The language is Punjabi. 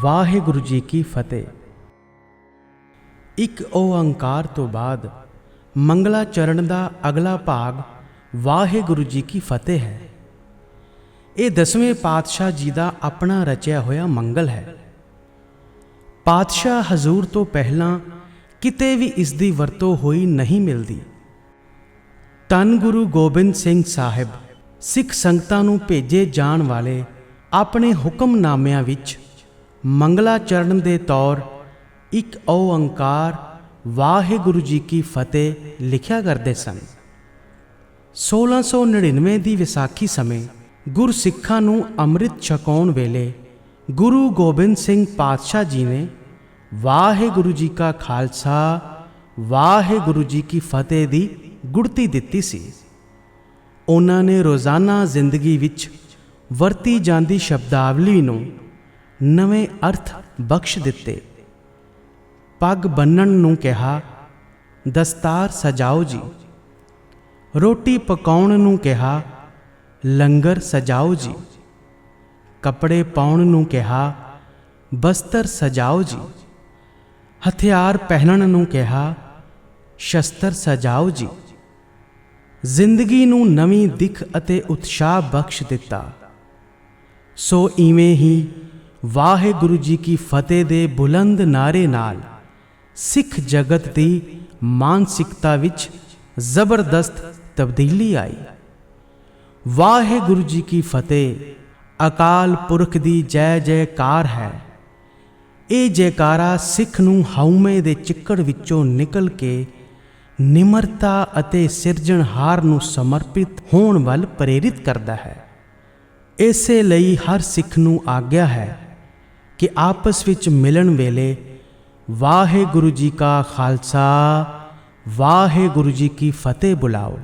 ਵਾਹਿਗੁਰੂ ਜੀ ਕੀ ਫਤਿਹ। ਇੱਕ ਓੰਕਾਰ ਤੋਂ ਬਾਅਦ ਮੰਗਲਾ ਚਰਨ ਦਾ ਅਗਲਾ ਭਾਗ ਵਾਹਿਗੁਰੂ ਜੀ ਕੀ ਫਤਿਹ ਹੈ। ਇਹ ਦਸਵੇਂ ਪਾਤਸ਼ਾਹ ਜੀ ਦਾ ਆਪਣਾ ਰਚਿਆ ਹੋਇਆ ਮੰਗਲ ਹੈ। ਪਾਤਸ਼ਾਹ ਹਜ਼ੂਰ ਤੋਂ ਪਹਿਲਾਂ ਕਿਤੇ ਵੀ ਇਸ ਦੀ ਵਰਤੋਂ ਹੋਈ ਨਹੀਂ ਮਿਲਦੀ। ਤਨ ਗੁਰੂ ਗੋਬਿੰਦ ਸਿੰਘ ਸਾਹਿਬ ਸਿੱਖ ਸੰਗਤਾਂ ਨੂੰ ਭੇਜੇ ਜਾਣ ਵਾਲੇ ਆਪਣੇ ਹੁਕਮਨਾਮਿਆਂ ਵਿੱਚ ਮੰਗਲਾ ਚਰਨ ਦੇ ਤੌਰ ਇੱਕ ਓੰਕਾਰ ਵਾਹਿਗੁਰੂ ਜੀ ਕੀ ਫਤਿਹ ਲਿਖਿਆ ਕਰਦੇ ਸਨ। 1699 ਦੀ ਵਿਸਾਖੀ ਸਮੇਂ ਗੁਰਸਿੱਖਾਂ ਨੂੰ ਅੰਮ੍ਰਿਤ ਛਕਾਉਣ ਵੇਲੇ ਗੁਰੂ ਗੋਬਿੰਦ ਸਿੰਘ ਪਾਤਸ਼ਾਹ ਜੀ ਨੇ ਵਾਹਿਗੁਰੂ ਜੀ ਕਾ ਖਾਲਸਾ, ਵਾਹਿਗੁਰੂ ਜੀ ਕੀ ਫਤਿਹ ਦੀ ਗੁੜਤੀ ਦਿੱਤੀ ਸੀ। ਉਹਨਾਂ ਨੇ ਰੋਜ਼ਾਨਾ ਜ਼ਿੰਦਗੀ ਵਿੱਚ ਵਰਤੀ ਜਾਂਦੀ ਸ਼ਬਦਾਵਲੀ ਨੂੰ ਨਵੇਂ ਅਰਥ ਬਖਸ਼ ਦਿੱਤੇ। ਪੱਗ ਬੰਨਣ ਨੂੰ ਕਿਹਾ, ਦਸਤਾਰ ਸਜਾਓ ਜੀ। ਰੋਟੀ ਪਕਾਉਣ ਨੂੰ ਕਿਹਾ, ਲੰਗਰ ਸਜਾਓ ਜੀ। ਕੱਪੜੇ ਪਾਉਣ ਨੂੰ ਕਿਹਾ, ਬਸਤਰ ਸਜਾਓ ਜੀ। ਹਥਿਆਰ ਪਹਿਨਣ ਨੂੰ ਕਿਹਾ, ਸ਼ਸਤਰ ਸਜਾਓ ਜੀ। ਜ਼ਿੰਦਗੀ ਨੂੰ ਨਵੀਂ ਦਿੱਖ ਅਤੇ ਉਤਸ਼ਾਹ ਬਖਸ਼ ਦਿੱਤਾ। ਸੋ ਇਵੇਂ ਹੀ ਵਾਹਿਗੁਰੂ ਜੀ ਕੀ ਫਤਿਹ ਦੇ ਬੁਲੰਦ ਨਾਰੇ ਨਾਲ ਸਿੱਖ ਜਗਤ ਦੀ ਮਾਨਸਿਕਤਾ ਵਿੱਚ ਜ਼ਬਰਦਸਤ ਤਬਦੀਲੀ ਆਈ। ਵਾਹਿਗੁਰੂ ਜੀ ਕੀ ਫਤਿਹ, ਅਕਾਲ ਪੁਰਖ ਦੀ ਜੈ ਜੈਕਾਰ ਹੈ। ਇਹ ਜੈਕਾਰਾ ਸਿੱਖ ਨੂੰ ਹਉਮੈ ਦੇ ਚਿੱਕੜ ਵਿੱਚੋਂ ਨਿਕਲ ਕੇ ਨਿਮਰਤਾ ਅਤੇ ਸਿਰਜਣਹਾਰ ਨੂੰ ਸਮਰਪਿਤ ਹੋਣ ਵੱਲ ਪ੍ਰੇਰਿਤ ਕਰਦਾ ਹੈ। ਇਸੇ ਲਈ ਹਰ ਸਿੱਖ ਨੂੰ ਆਗਿਆ ਹੈ ਕਿ ਆਪਸ ਵਿੱਚ ਮਿਲਣ ਵੇਲੇ ਵਾਹਿਗੁਰੂ ਜੀ ਕਾ ਖਾਲਸਾ ਵਾਹਿਗੁਰੂ ਜੀ ਕੀ ਫਤਿਹ ਬੁਲਾਓ।